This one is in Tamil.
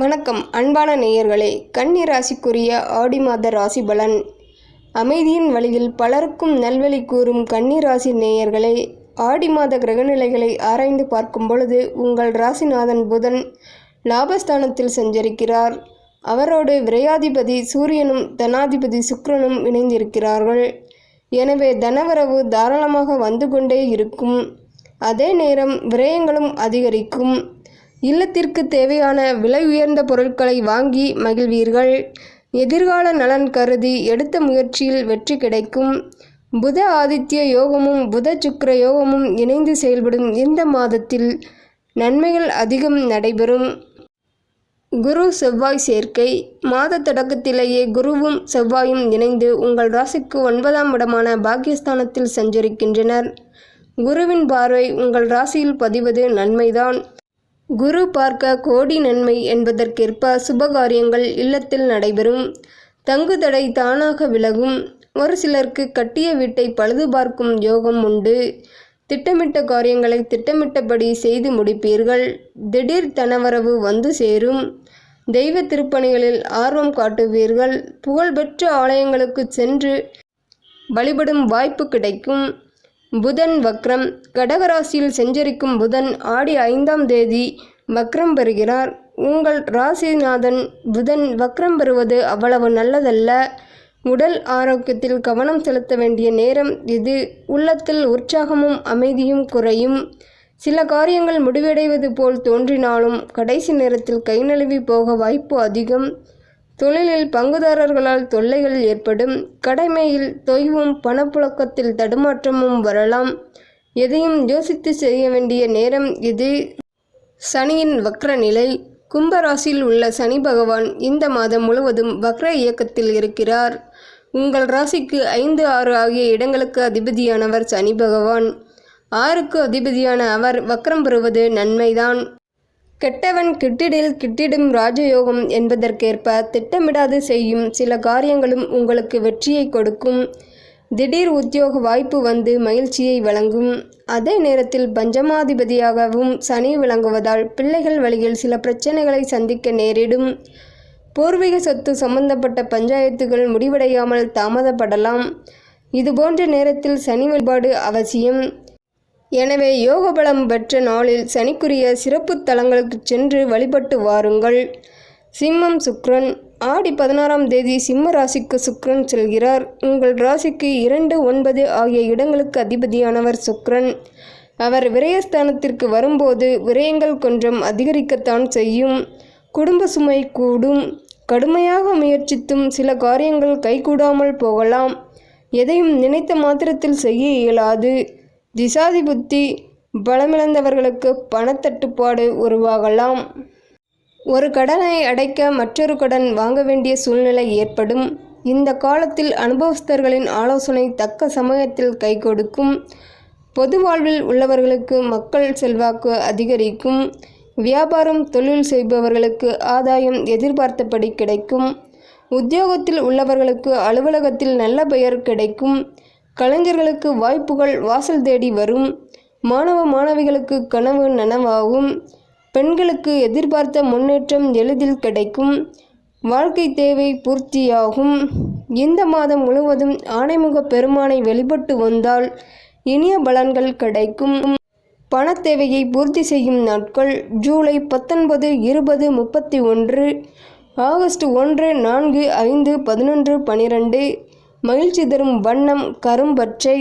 வணக்கம் அன்பான நேயர்களே. கன்னி ராசிக்குரிய ஆடி மாத ராசி பலன். அமைதியின் வழியில் பலருக்கும் நல்வழி கூறும் கன்னி ராசி நேயர்களே ஆடி மாத கிரகநிலைகளை ஆராய்ந்து பார்க்கும் பொழுது உங்கள் ராசிநாதன் புதன் லாபஸ்தானத்தில் சஞ்சரிக்கிறார். அவரோடு விரையாதிபதி சூரியனும் தனாதிபதி சுக்கிரனும் இணைந்திருக்கிறார்கள். எனவே தனவரவு தாராளமாக வந்து கொண்டே இருக்கும். அதே நேரம் விரயங்களும் அதிகரிக்கும். இல்லத்திற்கு தேவையான விலை உயர்ந்த பொருட்களை வாங்கி மகிழ்வீர்கள். எதிர்கால நலன் கருதி எடுத்த முயற்சியில் வெற்றி கிடைக்கும். புத ஆதித்ய யோகமும் புத சுக்கிர யோகமும் இணைந்து செயல்படும் இந்த மாதத்தில் நன்மைகள் அதிகம் நடைபெறும். குரு செவ்வாய் சேர்க்கை. மாத தொடக்கத்திலேயே குருவும் செவ்வாயும் இணைந்து உங்கள் ராசிக்கு ஒன்பதாம் இடமான பாக்கியஸ்தானத்தில் சஞ்சரிக்கின்றனர். குருவின் பார்வை உங்கள் ராசியில் பதிவது நன்மைதான். குரு பார்க்க கோடி நன்மை என்பதற்கேற்ப சுபகாரியங்கள் இல்லத்தில் நடைபெறும். தங்குதடை தானாக விலகும். ஒரு சிலருக்கு கட்டிய வீட்டை பழுது பார்க்கும் யோகம் உண்டு. திட்டமிட்ட காரியங்களை திட்டமிட்டபடி செய்து முடிப்பீர்கள். திடீர் தனவரவு வந்து சேரும். தெய்வ திருப்பணிகளில் ஆர்வம் காட்டுவீர்கள். புகழ்பெற்ற ஆலயங்களுக்கு சென்று வழிபடும் வாய்ப்பு கிடைக்கும். புதன் வக்ரம். கடகராசியில் செஞ்சரிக்கும் புதன் ஆடி ஐந்தாம் தேதி வக்ரம் பெறுகிறார். உங்கள் ராசிநாதன் புதன் வக்ரம் பெறுவது அவ்வளவு நல்லதல்ல. உடல் ஆரோக்கியத்தில் கவனம் செலுத்த வேண்டிய நேரம் இது. உள்ளத்தில் உற்சாகமும் அமைதியும் குறையும். சில காரியங்கள் முடிவடைவது போல் தோன்றினாலும் கடைசி நேரத்தில் கை நழுவி போக வாய்ப்பு அதிகம். தொழிலில் பங்குதாரர்களால் தொல்லைகள் ஏற்படும். கடமையில் தொய்வும் பணப்புழக்கத்தில் தடுமாற்றமும் வரலாம். எதையும் யோசித்து செய்ய வேண்டிய நேரம் இது. சனியின் வக்ர நிலை. கும்பராசியில் உள்ள சனி பகவான் இந்த மாதம் முழுவதும் வக்ர இயக்கத்தில் இருக்கிறார். உங்கள் ராசிக்கு ஐந்து ஆறு ஆகிய இடங்களுக்கு அதிபதியானவர் சனி பகவான். ஆறுக்கு அதிபதியான அவர் வக்ரம் பெறுவது நன்மைதான். கெட்டவன் கிட்டிடில் கிட்டிடும் ராஜயோகம் என்பதற்கேற்ப திட்டமிடாது செய்யும் சில காரியங்களும் உங்களுக்கு வெற்றியை கொடுக்கும். திடீர் உத்தியோக வாய்ப்பு வந்து மகிழ்ச்சியை வழங்கும். அதே நேரத்தில் பஞ்சமாதிபதியாகவும் சனி விளங்குவதால் பிள்ளைகள் வழியில் சில பிரச்சனைகளை சந்திக்க நேரிடும். பூர்வீக சொத்து சம்பந்தப்பட்ட பஞ்சாயத்துகள் முடிவடையாமல் தாமதப்படலாம். இதுபோன்ற நேரத்தில் சனி வழிபாடு அவசியம். எனவே யோக பலம் பெற்ற நாளில் சனிக்குரிய சிறப்பு தலங்களுக்கு சென்று வழிபட்டு வாருங்கள். சிம்மம் சுக்ரன். ஆடி பதினாறாம் தேதி சிம்ம ராசிக்கு சுக்ரன் செல்கிறார். உங்கள் ராசிக்கு இரண்டு ஒன்பது ஆகிய இடங்களுக்கு அதிபதியானவர் சுக்ரன். அவர் விரயஸ்தானத்திற்கு வரும்போது விரயங்கள் கொஞ்சம் அதிகரிக்கத்தான் செய்யும். குடும்ப சுமை கூடும். கடுமையாக முயற்சித்தும் சில காரியங்கள் கைகூடாமல் போகலாம். எதையும் நினைத்த மாத்திரத்தில் செய்ய இயலாது. திசாதி புத்தி பலமிழந்தவர்களுக்கு பணத்தட்டுப்பாடு உருவாகலாம். ஒரு கடனை அடைக்க மற்றொரு கடன் வாங்க வேண்டிய சூழ்நிலை ஏற்படும். இந்த காலத்தில் அனுபவஸ்தர்களின் ஆலோசனை தக்க சமயத்தில் கை கொடுக்கும். பொது வாழ்வில் உள்ளவர்களுக்கு மக்கள் செல்வாக்கு அதிகரிக்கும். வியாபாரம் தொழில் செய்பவர்களுக்கு ஆதாயம் எதிர்பார்த்தபடி கிடைக்கும். உத்தியோகத்தில் உள்ளவர்களுக்கு அலுவலகத்தில் நல்ல பெயர் கிடைக்கும். கலைஞர்களுக்கு வாய்ப்புகள் வாசல் தேடி வரும். மாணவ மாணவிகளுக்கு கனவு நனவாகும். பெண்களுக்கு எதிர்பார்த்த முன்னேற்றம் எளிதில் கிடைக்கும். வாழ்க்கை தேவை பூர்த்தியாகும். இந்த மாதம் முழுவதும் ஆணைமுக பெருமானை வெளிப்பட்டு வந்தால் இனிய பலன்கள் கிடைக்கும். பண தேவையை பூர்த்தி செய்யும் நாட்கள் ஜூலை பத்தொன்பது இருபது முப்பத்தி ஒன்று ஆகஸ்ட் ஒன்று நான்கு ஐந்து பதினொன்று பனிரெண்டு மகிழ்ச்சி தரும் வண்ணம் கரும்பச்சை